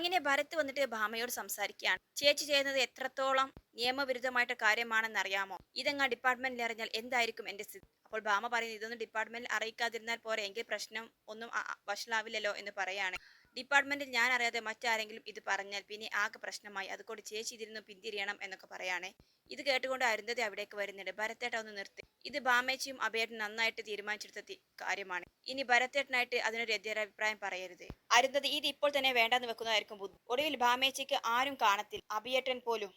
അങ്ങനെ ഭരത് വന്നിട്ട് ഭാമയോട് സംസാരിക്കുകയാണ്. ചേച്ചി ചെയ്യുന്നത് എത്രത്തോളം നിയമവിരുദ്ധമായിട്ട് കാര്യമാണെന്ന് അറിയാമോ ഇതങ്ങ് ഡിപ്പാർട്ട്മെന്റിൽ അറിഞ്ഞാൽ എന്തായിരിക്കും എന്റെ സ്ഥിതി? അപ്പോൾ ഭാമ പറയുന്നത് ഇതൊന്നും ഡിപ്പാർട്ട്മെന്റിൽ അറിയിക്കാതിരുന്നാൽ പോരെ എങ്കിൽ പ്രശ്നം ഒന്നും വഷളാവില്ലല്ലോ എന്ന് പറയാണ് ഡിപ്പാർട്ട്മെന്റിൽ ഞാൻ അറിയാതെ മറ്റാരെങ്കിലും ഇത് പറഞ്ഞാൽ പിന്നെ ആകെ പ്രശ്നമായി. അതുകൊണ്ട് ചേച്ചി ഇതിരുന്ന് പിന്തിരിയണം എന്നൊക്കെ പറയാണ് ഇത് കേട്ടുകൊണ്ട് അരുന്ധതി അവിടേക്ക് വരുന്നുണ്ട്. ഭരത്തേട്ട ഒന്ന് നിർത്തി ഇത് ബാമേച്ചിയും അഭയേട്ടനും നന്നായിട്ട് തീരുമാനിച്ചെടുത്ത കാര്യമാണ്. ഇനി ഭരത്തേട്ടനായിട്ട് അതിനൊരു എതിരഭിപ്രായം പറയരുത്. അരുന്നത് ഇത് ഇപ്പോൾ തന്നെ വേണ്ടെന്ന് വെക്കുന്നതായിരിക്കും ബുദ്ധി. ഒടുവിൽ ബാമേച്ചിക്ക് ആരും കാണത്തില്ല. അഭിയേട്ടൻ പോലും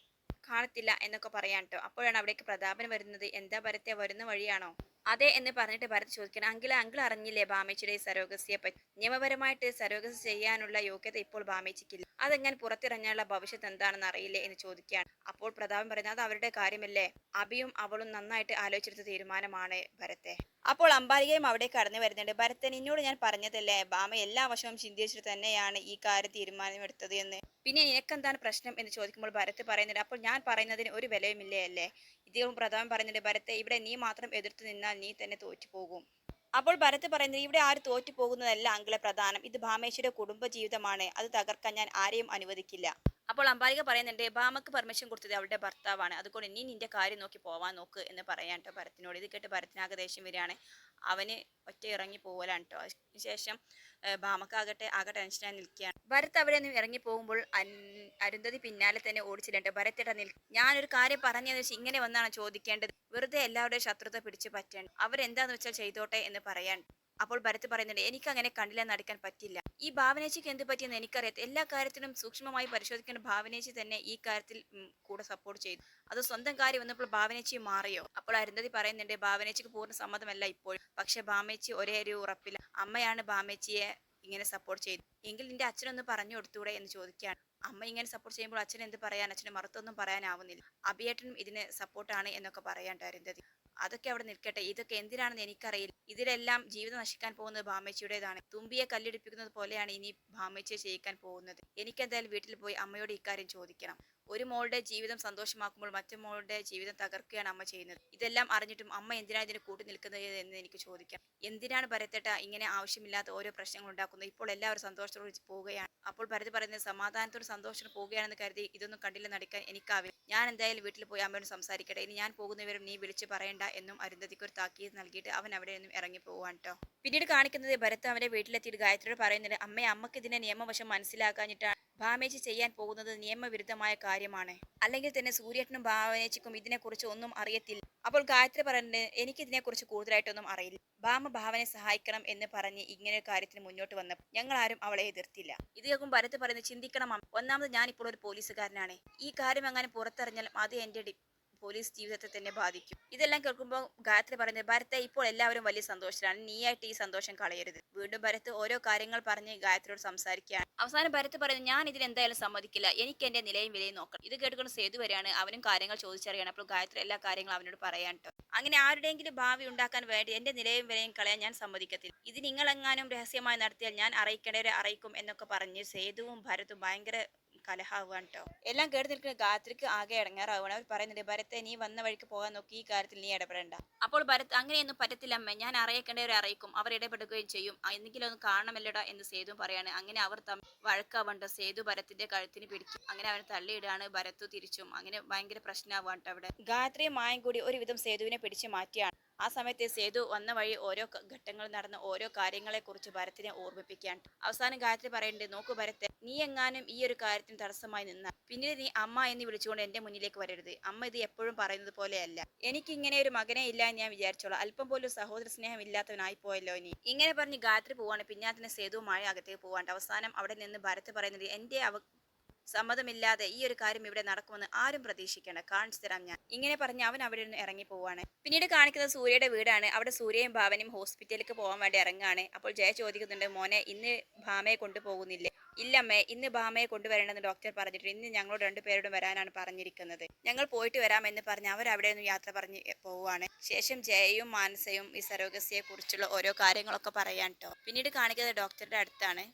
കാണത്തില്ല എന്നൊക്കെ പറയാൻ കേട്ടോ അപ്പോഴാണ് അവിടേക്ക് പ്രതാപൻ വരുന്നത്. എന്താ ഭരത്തെ വരുന്ന വഴിയാണോ? അതെ എന്ന് പറഞ്ഞിട്ട് ഭരത് ചോദിക്കണം അങ്കിൽ അങ്കിൾ അറിഞ്ഞില്ലേ ബാമേച്ചിയുടെ സരോഗസിയെ പറ്റി? നിയമപരമായിട്ട് സരോഗസി ചെയ്യാനുള്ള യോഗ്യത ഇപ്പോൾ ബാമേച്ചിക്കില്ല അതെങ്ങനെ പുറത്തിറങ്ങാനുള്ള ഭവിഷ്യത്ത് എന്താണെന്ന് അറിയില്ലേ എന്ന് ചോദിക്കുകയാണ്. അപ്പോൾ പ്രതാപൻ പറയുന്നത് അത് അവരുടെ കാര്യമല്ലേ? അബിയും അവളും നന്നായിട്ട് ആലോചിച്ചെടുത്ത തീരുമാനമാണ് ഭരത്തെ. അപ്പോൾ അമ്പാലികയും അവിടെ കടന്നു വരുന്നുണ്ട്. ഭരതൻ എന്നോട് ഞാൻ പറഞ്ഞതല്ലേ ബാമ എല്ലാ വശവും ചിന്തിച്ചിട്ട് തന്നെയാണ് ഈ കാര്യം തീരുമാനമെടുത്തത് എന്ന്. പിന്നെ നിനക്കെന്താണ് പ്രശ്നം എന്ന് ചോദിക്കുമ്പോൾ ഭരത് പറയുന്നുണ്ട് അപ്പോൾ ഞാൻ പറയുന്നതിന് ഒരു വിലയുമില്ലേ അല്ലേ? ഇദ്ദേഹം പ്രധാനം പറയുന്നുണ്ട് ഭരത്തെ ഇവിടെ നീ മാത്രം എതിർത്ത് നിന്നാൽ നീ തന്നെ തോറ്റുപോകും. അപ്പോൾ ഭരത് പറയുന്നത് ഇവിടെ ആര് തോറ്റു പോകുന്നതല്ല അങ്കിളെ പ്രധാനം ഇത് ഭാമേശ്വര കുടുംബ ജീവിതമാണ് അത് തകർക്കാൻ ഞാൻ ആരെയും അനുവദിക്കില്ല. അപ്പോൾ അംബാലിക പറയുന്നുണ്ട് ഭാമക്ക് പെർമിഷൻ കൊടുത്തത് അവളുടെ ഭർത്താവാണ്. അതുകൊണ്ട് ഇനി നിന്റെ കാര്യം നോക്കി പോവാൻ നോക്ക് എന്ന് പറയാൻ കേട്ടോ ഭരത്തിനോട്. ഇത് കേട്ട് ഭരത്തിനാകെ ദേഷ്യം വരികയാണ്. അവന് ഒറ്റ ഇറങ്ങി പോവലാണ് കേട്ടോ. അതിനുശേഷം ഭാമക്കാകട്ടെ ആകെ ടെൻഷനായി നിൽക്കുകയാണ്. ഭരത് അവിടെ നിന്ന് ഇറങ്ങി പോകുമ്പോൾ അരുന്ധതി പിന്നാലെ തന്നെ ഓടിച്ചിട്ടുണ്ട് ഭരത്തിട നിൽ ഞാനൊരു കാര്യം പറഞ്ഞതെന്ന് വെച്ചാൽ ഇങ്ങനെ വന്നാണ് ചോദിക്കേണ്ടത്? വെറുതെ എല്ലാവരുടെയും ശത്രുത പിടിച്ച് പറ്റേണ്ട. അവരെന്താന്ന് വെച്ചാൽ ചെയ്തോട്ടെ എന്ന് പറയാൻ. അപ്പോൾ ഭരത് പറയുന്നുണ്ട് എനിക്ക് അങ്ങനെ കണ്ടില്ല നടിക്കാൻ പറ്റില്ല. ഈ ഭാവനേച്ചിക്ക് എന്ത് പറ്റിയെന്ന് എനിക്കറിയാം എല്ലാ കാര്യത്തിലും സൂക്ഷ്മമായി പരിശോധിക്കേണ്ട ഭാവനേച്ചി തന്നെ ഈ കാര്യത്തിൽ കൂടെ സപ്പോർട്ട് ചെയ്തു. അത് സ്വന്തം കാര്യം വന്നപ്പോൾ ഭാവനേച്ചി മാറിയോ? അപ്പോൾ അരുന്ധതി പറയുന്നുണ്ട് ഭാവനേച്ചിക്ക് പൂർണ സമ്മതമല്ല ഇപ്പോൾ. പക്ഷെ ഭാമേച്ചി ഒരേ ഒരു ഉറപ്പില്ല. അമ്മയാണ് ഭാമേച്ചിയെ ഇങ്ങനെ സപ്പോർട്ട് ചെയ്തു എങ്കിൽ നിന്റെ അച്ഛനൊന്ന് പറഞ്ഞു കൊടുത്തൂടെ എന്ന് ചോദിക്കുകയാണ്. അമ്മ ഇങ്ങനെ സപ്പോർട്ട് ചെയ്യുമ്പോൾ അച്ഛൻ എന്ത് പറയാൻ അച്ഛന് മറുത്തൊന്നും പറയാനാവുന്നില്ല. അഭിയേട്ടനും ഇതിന് സപ്പോർട്ടാണ് എന്നൊക്കെ പറയാണ്ട് അരുന്ധതി. അതൊക്കെ അവിടെ നിൽക്കട്ടെ. ഇതൊക്കെ എന്തിനാണെന്ന് എനിക്കറിയില്ല. ഇതിലെല്ലാം ജീവിതം നശിക്കാൻ പോകുന്നത് ഭാമേച്ചിയുടേതാണ്. തുമ്പിയെ കല്ലെടുപ്പിക്കുന്നത് പോലെയാണ് ഇനി ഭാമേച്ചിയെ ചെയ്യിക്കാൻ പോകുന്നത്. എനിക്കെന്തായാലും വീട്ടിൽ പോയി അമ്മയോട് ഇക്കാര്യം ചോദിക്കണം. ഒരു മോളുടെ ജീവിതം സന്തോഷമാക്കുമ്പോൾ മറ്റു മോളുടെ ജീവിതം തകർക്കുകയാണ് അമ്മ ചെയ്യുന്നത്. ഇതെല്ലാം അറിഞ്ഞിട്ടും അമ്മ എന്തിനാണ് ഇതിന് കൂട്ടി നിൽക്കുന്നത് എന്ന് എനിക്ക് ചോദിക്കാം. എന്തിനാണ് ഭരത്തേട്ട ഇങ്ങനെ ആവശ്യമില്ലാത്ത ഓരോ പ്രശ്നങ്ങൾ ഉണ്ടാക്കുന്നത്? ഇപ്പോൾ എല്ലാവരും സന്തോഷത്തോട് പോവുകയാണ്. അപ്പോൾ ഭരത് പറയുന്നത് സമാധാനത്തോട് സന്തോഷത്തോടെ പോവുകയാണെന്ന് കരുതി ഇതൊന്നും കണ്ടില്ല നടക്കാൻ എനിക്കാവില്ല. ഞാൻ എന്തായാലും വീട്ടിൽ പോയി അമ്മയോട് സംസാരിക്കട്ടെ. ഇനി ഞാൻ പോകുന്നവരും നീ വിളിച്ച് പറയണ്ട എന്നും അരുന്ധതിക്ക് ഒരു താക്കീത് നൽകിയിട്ട് അവൻ അവിടെ നിന്നും ഇറങ്ങി പോവാൻ കേട്ടോ പിന്നീട് കാണിക്കുന്നത് ഭരത് അവന്റെ വീട്ടിലെത്തിയിട്ട് ഗായത്രിയോട് പറയുന്നുണ്ട് അമ്മയെ അമ്മയ്ക്ക് ഇതിനെ നിയമവശം മനസ്സിലാക്കാഞ്ഞിട്ടാണ് ഭാമേച്ചി ചെയ്യാൻ പോകുന്നത് നിയമവിരുദ്ധമായ കാര്യമാണ്. അല്ലെങ്കിൽ തന്നെ സൂര്യട്ടനും ഭാവനേച്ചിക്കും ഇതിനെക്കുറിച്ച് ഒന്നും അറിയത്തില്ല. അപ്പോൾ ഗായത്രി പറഞ്ഞു എനിക്ക് ഇതിനെക്കുറിച്ച് കൂടുതലായിട്ടൊന്നും അറിയില്ല. ഭാമ ഭാവനെ സഹായിക്കണം എന്ന് പറഞ്ഞ് ഇങ്ങനെ ഒരു കാര്യത്തിന് മുന്നോട്ട് വന്നപ്പോൾ ഞങ്ങൾ ആരും അവളെ എതിർത്തില്ല. ഇത് കേൾക്കും ഭരത് പറയുന്നത് ചിന്തിക്കണം ഒന്നാമത് ഞാനിപ്പോൾ ഒരു പോലീസുകാരനാണ്. ഈ കാര്യം അങ്ങനെ പുറത്തറിഞ്ഞാൽ അത് എന്റെ ഡി- പോലീസ് ജീവിതത്തെ തന്നെ ബാധിക്കും. ഇതെല്ലാം കേൾക്കുമ്പോൾ ഗായത്രി പറയുന്നത് ഭരത്തെ ഇപ്പോൾ എല്ലാവരും വലിയ സന്തോഷത്തിലാണ്. നീയായിട്ട് ഈ സന്തോഷം കളയരുത്. വീണ്ടും ഭരത്ത് ഓരോ കാര്യങ്ങൾ പറഞ്ഞ് ഗായത്രിയോട് സംസാരിക്കുകയാണ്. അവസാനം ഭരത്ത് പറയുന്നത് ഞാൻ ഇതിന് എന്തായാലും സമ്മതിക്കില്ല. എനിക്ക് എന്റെ നിലയും വിലയും നോക്കണം. ഇത് കേട്ടുകൊണ്ട് സേതു വരെയാണ് അവനും കാര്യങ്ങൾ ചോദിച്ചറിയണം. അപ്പോൾ ഗായത്രി എല്ലാ കാര്യങ്ങളും അവനോട് പറയാൻ അങ്ങനെ ആരുടെയെങ്കിലും ഭാവി ഉണ്ടാക്കാൻ വേണ്ടി എന്റെ നിലയും വിലയും കളയാൻ ഞാൻ സമ്മതിക്കത്തില്ല. ഇത് നിങ്ങളെങ്ങാനും രഹസ്യമായി നടത്തിയാൽ ഞാൻ അറിയിക്കേണ്ടവരെ അറിയിക്കും എന്നൊക്കെ പറഞ്ഞ് സേതുവും ഭരത്തും ഭയങ്കര കലഹാവുകയാണ് കേട്ടോ എല്ലാം കേട്ട് നിൽക്കുന്ന ഗാത്രിക്ക് ആകെ ഇടങ്ങാറാവുകയാണ്. അവർ പറയുന്നുണ്ട് ഭരത്തെ നീ വന്ന വഴിക്ക് പോകാൻ നോക്കി ഈ കാര്യത്തിൽ നീ ഇടപെടേണ്ട. അപ്പോൾ ഭരത് അങ്ങനെയൊന്നും പറ്റത്തില്ലമ്മ ഞാൻ അറിയിക്കേണ്ടവരെ അറിയിക്കും. അവർ ഇടപെടുകയും ചെയ്യും. എന്തെങ്കിലും ഒന്ന് കാണണമല്ലടാ എന്ന് സേതു പറയാണ്. അങ്ങനെ അവർ തമ്മിൽ വഴക്കാവണ്ട സേതു ഭരത്തിന്റെ കഴുത്തിന് പിടിക്കും അങ്ങനെ അവനെ തള്ളിയിടാണ് ഭരത്തു തിരിച്ചും. അങ്ങനെ ഭയങ്കര പ്രശ്നമാവാട്ടോ അവിടെ. ഗായത്രിയും മായും കൂടി ഒരുവിധം സേതുവിനെ പിടിച്ചു മാറ്റിയാണ്. ആ സമയത്ത് സേതു വന്ന വഴി ഓരോ ഘട്ടങ്ങൾ നടന്ന ഓരോ കാര്യങ്ങളെ കുറിച്ച് ഭരത്തിനെ ഓർമ്മിപ്പിക്കാൻ അവസാനം ഗായത്രി പറയുന്നുണ്ട് നോക്കു ഭരത്തെ നീ എങ്ങാനും ഈ ഒരു കാര്യത്തിന് തടസ്സമായി നിന്നാൽ പിന്നീട് നീ അമ്മ എന്ന് വിളിച്ചുകൊണ്ട് എന്റെ മുന്നിലേക്ക് വരരുത്. അമ്മ ഇത് എപ്പോഴും പറയുന്നത് പോലെയല്ല. എനിക്ക് ഇങ്ങനെ ഒരു മകനെ ഇല്ല എന്ന് ഞാൻ വിചാരിച്ചോളാം. അല്പം പോലും സഹോദര സ്നേഹം ഇല്ലാത്തവനായി പോയല്ലോ നീ ഇങ്ങനെ പറഞ്ഞ് ഗായത്രി പോവാണ്. പിന്നാത്തിന് മഴ അകത്തേക്ക് പോവാണ്ട്. അവസാനം അവിടെ നിന്ന് ഭരത് പറയുന്നത് എന്റെ സമ്മതമില്ലാതെ ഈ ഒരു കാര്യം ഇവിടെ നടക്കുമെന്ന് ആരും പ്രതീക്ഷിക്കേണ്ട. കാണിച്ചു തരാം ഞാൻ. ഇങ്ങനെ പറഞ്ഞ് അവൻ അവിടെ നിന്ന് ഇറങ്ങി പോവാണ്. പിന്നീട് കാണിക്കുന്നത് സൂര്യയുടെ വീടാണ്. അവിടെ സൂര്യയും ഭാവനയും ഹോസ്പിറ്റലിലേക്ക് പോകാൻ വേണ്ടി ഇറങ്ങുകയാണ് അപ്പോൾ ജയ ചോദിക്കുന്നുണ്ട് മോനെ ഇന്ന് ഭാമയെ കൊണ്ടുപോകുന്നില്ലേ? ഇല്ലമ്മേ ഇന്ന് ഭാമയെ കൊണ്ടുവരണമെന്ന് ഡോക്ടർ പറഞ്ഞിട്ട് ഇന്ന് ഞങ്ങളോട് രണ്ടുപേരോടും വരാനാണ് പറഞ്ഞിരിക്കുന്നത്. ഞങ്ങൾ പോയിട്ട് വരാമെന്ന് പറഞ്ഞ് അവർ അവിടെ നിന്ന് യാത്ര പറഞ്ഞ് പോവുകയാണ് ശേഷം ജയയും മാനസയും ഈ സരോഗസിയെ കുറിച്ചുള്ള ഓരോ കാര്യങ്ങളൊക്കെ പറയാൻ കേട്ടോ പിന്നീട് കാണിക്കുന്നത് ഡോക്ടറുടെ അടുത്താണ്.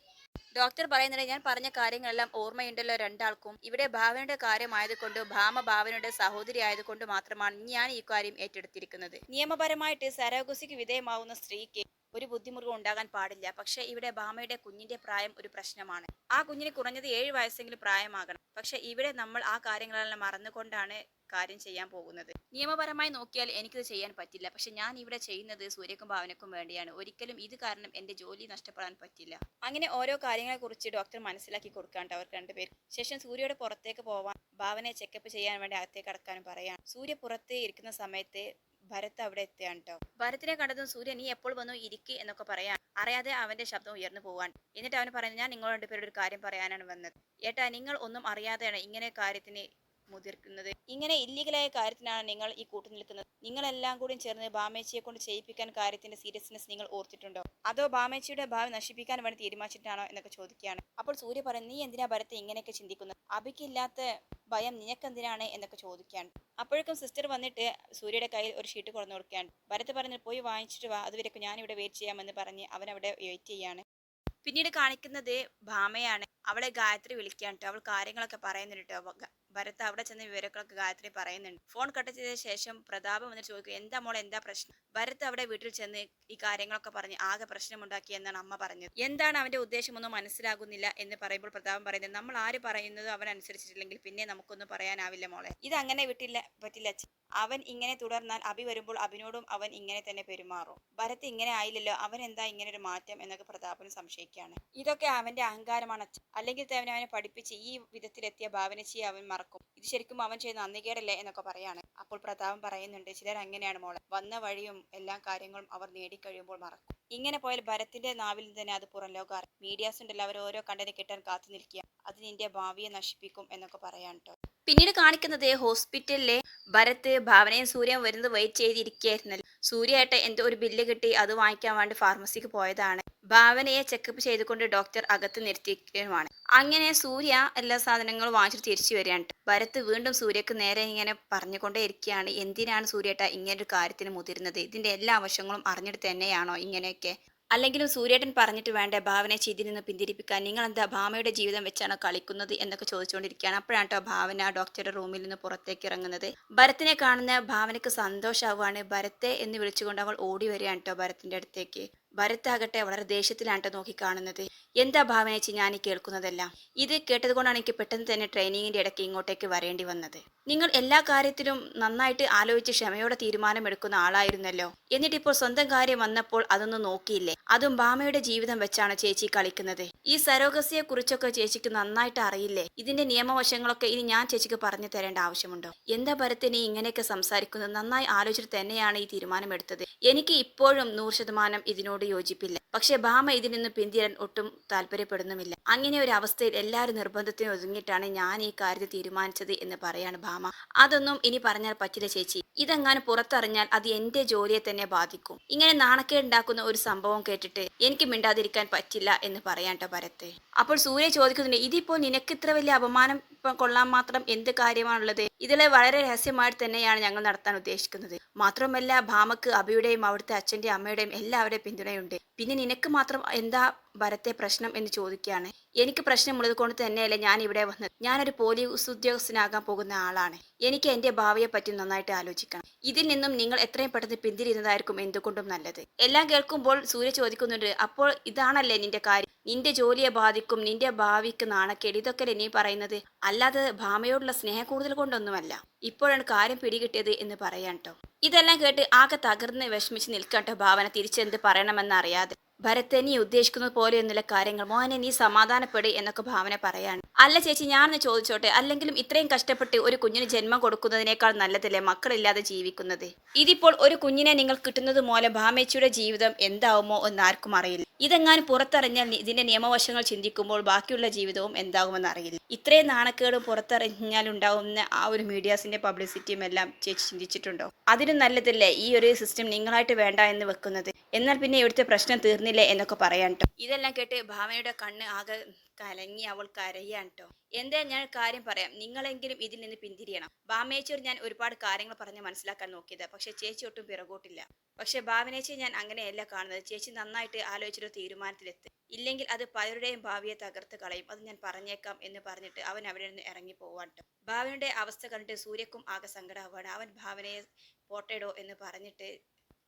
ഡോക്ടർ പറയുന്നത് ഞാൻ പറഞ്ഞ കാര്യങ്ങളെല്ലാം ഓർമ്മയുണ്ടല്ലോ രണ്ടാൾക്കും. ഇവിടെ ഭാവനയുടെ കാര്യമായതുകൊണ്ട് ഭാമ ഭാവനയുടെ സഹോദരി ആയതുകൊണ്ട് മാത്രമാണ് ഞാൻ ഈ കാര്യം ഏറ്റെടുത്തിരിക്കുന്നത്. നിയമപരമായിട്ട് സരോഗസിക്ക് വിധേയമാവുന്ന സ്ത്രീക്ക് ഒരു ബുദ്ധിമുട്ടും ഉണ്ടാകാൻ പാടില്ല. പക്ഷേ ഇവിടെ ഭാമയുടെ കുഞ്ഞിന്റെ പ്രായം ഒരു പ്രശ്നമാണ്. ആ കുഞ്ഞിന് കുറഞ്ഞത് ഏഴ് വയസ്സെങ്കിലും പ്രായമാകണം. പക്ഷെ ഇവിടെ നമ്മൾ ആ കാര്യങ്ങളെല്ലാം മറന്നുകൊണ്ടാണ് കാര്യം ചെയ്യാൻ പോകുന്നത്. നിയമപരമായി നോക്കിയാൽ എനിക്കിത് ചെയ്യാൻ പറ്റില്ല. പക്ഷെ ഞാൻ ഇവിടെ ചെയ്യുന്നത് സൂര്യക്കും ഭാവനക്കും വേണ്ടിയാണ്. ഒരിക്കലും ഇത് കാരണം എന്റെ ജോലി നഷ്ടപ്പെടാൻ പറ്റില്ല. അങ്ങനെ ഓരോ കാര്യങ്ങളെ കുറിച്ച് ഡോക്ടർ മനസ്സിലാക്കി കൊടുക്കാണ്ട് അവർ രണ്ടുപേർ ശേഷം സൂര്യയുടെ പുറത്തേക്ക് പോവാൻ ഭാവനയെ ചെക്കപ്പ് ചെയ്യാൻ വേണ്ടി അകത്തേക്ക് കടക്കാനും പറയാം സൂര്യ പുറത്തേ ഇരിക്കുന്ന സമയത്ത് ഭരത് അവിടെ എത്തുകയാണ് കേട്ടോ ഭരത്തിനെ കണ്ടതും സൂര്യ നീ എപ്പോൾ വന്നു? ഇരിക്കുക എന്നൊക്കെ പറയാൻ അറിയാതെ അവന്റെ ശബ്ദം ഉയർന്നു പോവാൻ എന്നിട്ട് അവൻ പറയുന്നത് ഞാൻ നിങ്ങളോട് പേരുടെ ഒരു കാര്യം പറയാനാണ് വന്നത്. ഏട്ടാ നിങ്ങൾ ഒന്നും അറിയാതെയാണ് ഇങ്ങനെ കാര്യത്തിന് മുതിർക്കുന്നത്. ഇങ്ങനെ ഇല്ലീഗലായ കാര്യത്തിനാണ് നിങ്ങൾ ഈ കൂട്ടു നിൽക്കുന്നത്. നിങ്ങളെല്ലാം കൂടി ചേർന്ന് ബാമേച്ചിയെ കൊണ്ട് ചെയ്യിപ്പിക്കാൻ കാര്യത്തിന്റെ സീരിയസ്നെസ് നിങ്ങൾ ഓർത്തിട്ടുണ്ടോ? അതോ ബാമേച്ചിയുടെ ഭാവി നശിപ്പിക്കാൻ വേണ്ടി തീരുമാനിച്ചിട്ടാണോ എന്നൊക്കെ ചോദിക്കുകയാണ്. അപ്പോൾ സൂര്യ പറയും നീ എന്തിനാ ഭരത്തെ ഇങ്ങനെയൊക്കെ ചിന്തിക്കുന്നത്? അബിക്കില്ലാത്ത ഭയം നിനക്കെന്തിനാണ്? എന്നൊക്കെ ചോദിക്കുകയാണ്. അപ്പോഴേക്കും സിസ്റ്റർ വന്നിട്ട് സൂര്യയുടെ കയ്യിൽ ഒരു ഷീറ്റ് കൊണ്ടു കൊടുക്കുകയാണ്. ഭരത് പറഞ്ഞു പോയി വാങ്ങിച്ചിട്ട് വാ അതുവരെയൊക്കെ ഞാനിവിടെ വെയിറ്റ് ചെയ്യാമെന്ന് പറഞ്ഞ് അവൻ അവിടെ വെയിറ്റ് ചെയ്യാണ്. പിന്നീട് കാണിക്കുന്നത് ഭാമയാണ്. അവളെ ഗായത്രി വിളിക്കാൻ കേട്ടോ അവൾ കാര്യങ്ങളൊക്കെ പറയുന്നുണ്ട് ട്ടോ. അവ- ഗ- ഭരത് അവിടെ ചെന്ന് വിവരങ്ങളൊക്കെ ഗായത്രി പറയുന്നുണ്ട്. ഫോൺ കട്ട് ചെയ്ത ശേഷം പ്രതാപം വന്നിട്ട് ചോദിക്കും എന്താ മോളെ എന്താ പ്രശ്നം? ഭരത് അവിടെ വീട്ടിൽ ചെന്ന് ഈ കാര്യങ്ങളൊക്കെ പറഞ്ഞ് ആകെ പ്രശ്നമുണ്ടാക്കി എന്നാണ് അമ്മ പറഞ്ഞത്. എന്താണ് അവന്റെ ഉദ്ദേശമൊന്നും മനസ്സിലാകുന്നില്ല എന്ന് പറയുമ്പോൾ പ്രതാപം പറയുന്നത് നമ്മൾ ആര് പറയുന്നത് അവൻ അനുസരിച്ചിട്ടില്ലെങ്കിൽ പിന്നെ നമുക്കൊന്നും പറയാനാവില്ല മോളെ. ഇത് അങ്ങനെ വിട്ടില്ല പറ്റില്ല. അവൻ ഇങ്ങനെ തുടർന്നാൽ അഭി വരുമ്പോൾ അഭിനോടും അവൻ ഇങ്ങനെ തന്നെ പെരുമാറും. ഭരത് ഇങ്ങനെ ആയില്ലല്ലോ അവൻ എന്താ ഇങ്ങനെ ഒരു മാറ്റം എന്നൊക്കെ പ്രതാപൻ സംശയിക്കുകയാണ് ഇതൊക്കെ അവന്റെ അഹങ്കാരമാണ്. അല്ലെങ്കിൽ തന്നെ അവനെ പഠിപ്പിച്ച് ഈ വിധത്തിലെത്തിയ ഭാവനച്ചിയെ അവൻ മറക്കും. ഇത് ശരിക്കും അവൻ ചെയ്ത നന്ദികേടല്ലേ എന്നൊക്കെ പറയാണ്. അപ്പോൾ പ്രതാപൻ പറയുന്നുണ്ട് ചിലർ അങ്ങനെയാണ് മോളെ. വന്ന വഴിയും എല്ലാ കാര്യങ്ങളും അവർ നേടിക്കഴിയുമ്പോൾ മറക്കും. ഇങ്ങനെ പോയാൽ ഭരത്തിന്റെ നാവിൽ നിന്ന് തന്നെ അത് പുറം ലോകം മീഡിയാസ് ഉണ്ടല്ലോ അവർ ഓരോ കണ്ടനെ കിട്ടാൻ കാത്തു നിൽക്കുക. അത് നിന്റെ ഭാവിയെ നശിപ്പിക്കും എന്നൊക്കെ പറയാൻ കേട്ടോ പിന്നീട് കാണിക്കുന്നത് ഹോസ്പിറ്റലിലെ ഭരത് ഭാവനയും സൂര്യയും വരുന്നത് വെയിറ്റ് ചെയ്തിരിക്കുകയായിരുന്നല്ലോ. സൂര്യയായിട്ട് എന്തോ ഒരു ബില്ല് കിട്ടി അത് വാങ്ങിക്കാൻ വേണ്ടി ഫാർമസിക്ക് പോയതാണ്. ഭാവനയെ ചെക്കപ്പ് ചെയ്തുകൊണ്ട് ഡോക്ടർ അകത്ത് നിർത്തിയിരിക്കുകയുമാണ്. അങ്ങനെ സൂര്യ എല്ലാ സാധനങ്ങളും വാങ്ങിച്ചിട്ട് തിരിച്ചു വരികയാണ്. ഭരത് വീണ്ടും സൂര്യക്ക് നേരെ ഇങ്ങനെ പറഞ്ഞുകൊണ്ടേ ഇരിക്കുകയാണ്. എന്തിനാണ് സൂര്യേട്ട ഇങ്ങനൊരു കാര്യത്തിന് മുതിരുന്നത്? ഇതിന്റെ എല്ലാ വശങ്ങളും അറിഞ്ഞിട്ട് തന്നെയാണോ ഇങ്ങനെയൊക്കെ? അല്ലെങ്കിലും സൂര്യേട്ടൻ പറഞ്ഞിട്ട് വേണ്ട ഭാവനയെ ചെയ്തിൽ നിന്ന് പിന്തിരിപ്പിക്കാൻ നിങ്ങൾ എന്താ ഭാമയുടെ ജീവിതം വെച്ചാണോ കളിക്കുന്നത് എന്നൊക്കെ ചോദിച്ചുകൊണ്ടിരിക്കുകയാണ്. അപ്പോഴാണ് കേട്ടോ ഭാവന ഡോക്ടറുടെ റൂമിൽ നിന്ന് പുറത്തേക്ക് ഇറങ്ങുന്നത്. ഭരത്തിനെ കാണുന്ന ഭാവനയ്ക്ക് സന്തോഷമാവുകയാണ് ഭരത്തെ എന്ന് വിളിച്ചുകൊണ്ട് അവൾ ഓടി വരികയാണ് കേട്ടോ ഭരത്തിന്റെ അടുത്തേക്ക്. ഭരത്താകട്ടെ വളരെ ദേഷ്യത്തിലാണ് നോക്കി കാണുന്നത്. എന്താ ഭാവനേച്ചി ഞാൻ കേൾക്കുന്നതെല്ലാം? ഇത് കേട്ടതുകൊണ്ടാണ് എനിക്ക് പെട്ടെന്ന് തന്നെ ട്രെയിനിങ്ങിന്റെ ഇടയ്ക്ക് ഇങ്ങോട്ടേക്ക് വരേണ്ടി വന്നത്. നിങ്ങൾ എല്ലാ കാര്യത്തിലും നന്നായിട്ട് ആലോചിച്ച് ക്ഷമയോടെ തീരുമാനമെടുക്കുന്ന ആളായിരുന്നല്ലോ. എന്നിട്ട് ഇപ്പോൾ സ്വന്തം കാര്യം വന്നപ്പോൾ അതൊന്നും നോക്കിയില്ലേ? അതും ഭാമയുടെ ജീവിതം വെച്ചാണ് ചേച്ചി കളിക്കുന്നത്. ഈ സരോഗസിയെ കുറിച്ചൊക്കെ ചേച്ചിക്ക് നന്നായിട്ട് അറിയില്ലേ? ഇതിന്റെ നിയമവശങ്ങളൊക്കെ ഇനി ഞാൻ ചേച്ചിക്ക് പറഞ്ഞു തരേണ്ട ആവശ്യമുണ്ടോ? എന്താ ഭരത്ത് നീ ഇങ്ങനെയൊക്കെ സംസാരിക്കുന്നത്? നന്നായി ആലോചിച്ചിട്ട് തന്നെയാണ് ഈ തീരുമാനം എടുത്തത് എനിക്ക് ഇപ്പോഴും നൂറ് ശതമാനം ഇതിനോട് യോജിപ്പില്ല. പക്ഷെ ഭാമ ഇതിൽ പിന്തിരാൻ ഒട്ടും താല്പര്യപ്പെടുന്നുമില്ല. അങ്ങനെ ഒരു അവസ്ഥയിൽ എല്ലാവരും നിർബന്ധത്തിന് ഒതുങ്ങിയിട്ടാണ് ഞാൻ ഈ കാര്യത്തിൽ തീരുമാനിച്ചത് എന്ന് പറയാണ് ഭാമ അതൊന്നും ഇനി പറഞ്ഞാൽ പറ്റില്ല ചേച്ചി. ഇതെങ്ങാനും പുറത്തറിഞ്ഞാൽ അത് എന്റെ ജോലിയെ തന്നെ ബാധിക്കും. ഇങ്ങനെ നാണക്കേടുണ്ടാക്കുന്ന ഒരു സംഭവം കേട്ടിട്ട് എനിക്ക് മിണ്ടാതിരിക്കാൻ പറ്റില്ല എന്ന് പറയാൻ ട്ടോ ഭരത്തെ. അപ്പോൾ സൂര്യ ചോദിക്കുന്നുണ്ട് ഇതിപ്പോ നിനക്ക് ഇത്ര വലിയ അപമാനം കൊള്ളാൻ മാത്രം എന്ത് കാര്യമാണുള്ളത്? ഇതിലെ വളരെ രഹസ്യമായിട്ട് തന്നെയാണ് ഞങ്ങൾ നടത്താൻ ഉദ്ദേശിക്കുന്നത്. മാത്രമല്ല ഭാമക്ക് അബിയുടെയും അവിടുത്തെ അച്ഛന്റെയും അമ്മയുടെയും എല്ലാവരുടെയും പിന്തുണയുണ്ട് പിന്നെ നിനക്ക് മാത്രം എന്താ ഭരത്തെ പ്രശ്നം എന്ന് ചോദിക്കുകയാണ്. എനിക്ക് പ്രശ്നമുള്ളത് കൊണ്ട് തന്നെയല്ലേ ഞാൻ ഇവിടെ വന്നത്. ഞാനൊരു പോലീസ് ഉദ്യോഗസ്ഥനാകാൻ പോകുന്ന ആളാണ്. എനിക്ക് എന്റെ ഭാവിയെ പറ്റി നന്നായിട്ട് ആലോചിക്കണം. ഇതിൽ നിന്നും നിങ്ങൾ എത്രയും പെട്ടെന്ന് പിന്തിരിയുന്നതായിരിക്കും എന്തുകൊണ്ടും നല്ലത്. എല്ലാം കേൾക്കുമ്പോൾ സൂര്യ ചോദിക്കുന്നുണ്ട് അപ്പോൾ ഇതാണല്ലേ നിന്റെ കാര്യം? നിന്റെ ജോലിയെ ബാധിക്കും നിന്റെ ഭാവിക്ക് നാണക്കേട്. ഇതൊക്കെ നീ പറയുന്നത്? അല്ലാതെ ഭാമയോടുള്ള സ്നേഹം കൂടുതൽ കൊണ്ടൊന്നുമല്ല. ഇപ്പോഴാണ് കാര്യം പിടികിട്ടിയത് എന്ന് പറയാൻ കേട്ടോ ഇതെല്ലാം കേട്ട് ആകെ തകർന്ന് വിഷമിച്ച് നിൽക്കട്ടോ ഭാവന. തിരിച്ചെന്ത് പറയണമെന്ന് അറിയാതെ. ഭരത്തെ നീ ഉദ്ദേശിക്കുന്നത് പോലെയൊന്നുമില്ല കാര്യങ്ങൾ. മോനെ നീ സമാധാനപ്പെട് എന്നൊക്കെ ഭാവന പറയാണ്. അല്ല ചേച്ചി ഞാനൊന്ന് ചോദിച്ചോട്ടെ? അല്ലെങ്കിലും ഇത്രയും കഷ്ടപ്പെട്ട് ഒരു കുഞ്ഞിന് ജന്മം കൊടുക്കുന്നതിനേക്കാൾ നല്ലതല്ലേ മക്കളില്ലാതെ ജീവിക്കുന്നത്? ഇതിപ്പോൾ ഒരു കുഞ്ഞിനെ നിങ്ങൾ കിട്ടുന്നത് മൂലം ഭാമേച്ചിയുടെ ജീവിതം എന്താവുമോ എന്ന് ആർക്കും അറിയില്ല. ഇതെങ്ങാനും പുറത്തറിഞ്ഞാൽ ഇതിന്റെ നിയമവശങ്ങൾ ചിന്തിക്കുമ്പോൾ ബാക്കിയുള്ള ജീവിതവും എന്താകുമെന്ന് അറിയില്ല. ഇത്രയും നാണക്കേടും പുറത്തറിഞ്ഞാൽ ഉണ്ടാവുന്ന ആ ഒരു മീഡിയാസിന്റെ പബ്ലിസിറ്റിയും എല്ലാം ചേച്ചി ചിന്തിച്ചിട്ടുണ്ടോ? അതിനും നല്ലതല്ലേ ഈ ഒരു സിസ്റ്റം നിങ്ങളായിട്ട് വേണ്ട എന്ന് വെക്കുന്നത്? എന്നാൽ പിന്നെ ഇവിടുത്തെ പ്രശ്നം തീർന്നില്ലേ എന്നൊക്കെ പറയാൻ ഇതെല്ലാം കേട്ട് ഭാവനയുടെ കണ്ണ് ആകെ കലങ്ങി അവൾ കരയാണ് കേട്ടോ എന്താ ഞാൻ കാര്യം പറയാം. നിങ്ങളെങ്കിലും ഇതിൽ നിന്ന് പിന്തിരിയണം. ബാമേച്ചോട് ഞാൻ ഒരുപാട് കാര്യങ്ങൾ പറഞ്ഞ് മനസ്സിലാക്കാൻ നോക്കിയത്. പക്ഷെ ചേച്ചി ഒട്ടും പിറകോട്ടില്ല. പക്ഷെ ഭാവനേച്ചി ഞാൻ അങ്ങനെയല്ല കാണുന്നത്. ചേച്ചി നന്നായിട്ട് ആലോചിച്ചൊരു തീരുമാനത്തിലെത്തി. ഇല്ലെങ്കിൽ അത് പലരുടെയും ഭാവിയെ തകർത്ത് കളയും. അത് ഞാൻ പറഞ്ഞേക്കാം എന്ന് പറഞ്ഞിട്ട് അവൻ അവിടെ നിന്ന് ഇറങ്ങി പോവാട്ടോ ഭാവനയുടെ അവസ്ഥ കണ്ടിട്ട് സൂര്യക്കും ആകെ സങ്കടമാവാണ് അവൻ ഭാവനയെ പോട്ടേടോ എന്ന് പറഞ്ഞിട്ട്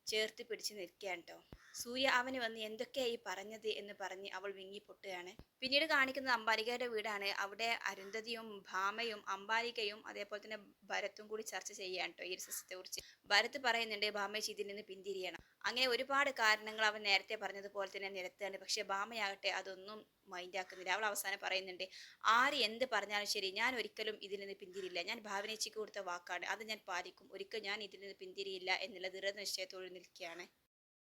ചേർത്ത് പിടിച്ച് നിൽക്കുകയാണ് കേട്ടോ സൂര്യ അവന് വന്ന് എന്തൊക്കെയായി പറഞ്ഞത് എന്ന് പറഞ്ഞ് അവൾ വിങ്ങി പൊട്ടുകയാണ് പിന്നീട് കാണിക്കുന്നത് അംബാലികയുടെ വീടാണ്. അവിടെ അരുന്ധതിയും ഭാമയും അംബാലികയും അതേപോലെ തന്നെ ഭരത്തും കൂടി ചർച്ച ചെയ്യുകയാണ് കേട്ടോ ഈ ഒരു സിസ്റ്റത്തെ കുറിച്ച് ഭരത് പറയുന്നുണ്ട് ഭാമയെ ഇതിൽ നിന്ന് പിന്തിരിയണം. അങ്ങനെ ഒരുപാട് കാരണങ്ങൾ അവൻ നേരത്തെ പറഞ്ഞതുപോലെ തന്നെ നിരത്തുകയാണ്. പക്ഷേ ഭാമയാകട്ടെ അതൊന്നും മൈൻഡാക്കുന്നില്ല അവൾ അവസാനം പറയുന്നുണ്ട് ആര് എന്ത് പറഞ്ഞാലും ശരി ഞാൻ ഒരിക്കലും ഇതിൽ നിന്ന് പിന്തിരിയില്ല. ഞാൻ ഭാവനേച്ചിക്ക് കൊടുത്ത വാക്കാണ്. അത് ഞാൻ പാലിക്കും. ഒരിക്കൽ ഞാൻ ഇതിൽ നിന്ന് പിന്തിരിയില്ല എന്നുള്ള ദൃഢനിശ്ചയത്തോട് നിൽക്കുകയാണ്.